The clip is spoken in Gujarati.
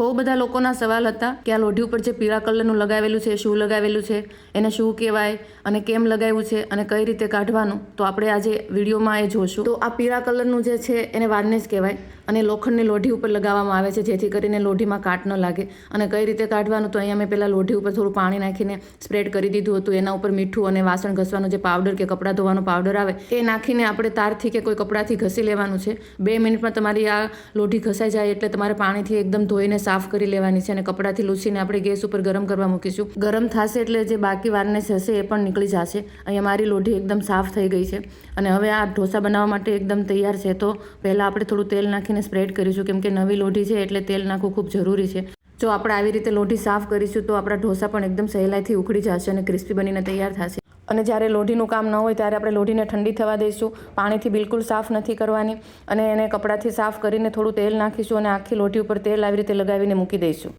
બહુ બધા લોકોના સવાલ હતા કે આ લોઢી ઉપર જે પીળા કલરનું લગાવેલું છે, શું લગાવેલું છે, એને શું કહેવાય અને કેમ લગાવ્યું છે અને કઈ રીતે કાઢવાનું, તો આપણે આજે વિડીયોમાં એ જોશું. તો આ પીળા કલરનું જે છે એને વાર્નિશ કહેવાય અને લોખંડની લોઢી ઉપર લગાવવામાં આવે છે, જેથી કરીને લોઢીમાં કાટ ન લાગે. અને કઈ રીતે કાઢવાનું, તો અહીંયા મેં પહેલાં લોઢી ઉપર થોડું પાણી નાખીને સ્પ્રેડ કરી દીધું હતું. એના ઉપર મીઠું અને વાસણ ઘસવાનો જે પાવડર કે કપડાં ધોવાનો પાવડર આવે, એ નાખીને આપણે તારથી કે કોઈ કપડાંથી ઘસી લેવાનું છે. બે મિનિટમાં તમારી આ લોઢી ઘસાઈ જાય એટલે તમારે પાણીથી એકદમ ધોઈને સાફ કરી લેવાની છે અને કપડાથી લૂછીને આપણે ગેસ ઉપર ગરમ કરવા મૂકીશું. ગરમ થશે એટલે જે બાકી વારનેસ હશે એ પણ નીકળી જશે. અહીંયા મારી લોઢી એકદમ સાફ થઈ ગઈ છે. અને હવે આ ઢોસા બનાવવા માટે એકદમ તૈયાર છે. તો પહેલાં આપણે થોડું તેલ નાખીને સ્પ્રેડ કરીશું, કેમ કે નવી લોઢી છે એટલે તેલ નાખવું ખૂબ જરૂરી છે. જો આપણે આવી રીતે લોઢી સાફ કરીશું તો આપણા ઢોસા પણ એકદમ સહેલાઈથી ઉખડી જશે અને ક્રિસ્પી બનીને તૈયાર થશે. અને જ્યારે લોઢીનું કામ ન હોય ત્યારે આપણે લોઢીને ઠંડી થવા દઈશું. પાણીથી બિલકુલ સાફ નથી કરવાની અને એને કપડાથી સાફ કરીને થોડું તેલ નાખીશું અને આખી લોઢી ઉપર તેલ આવી રીતે લગાવીને મૂકી દઈશું.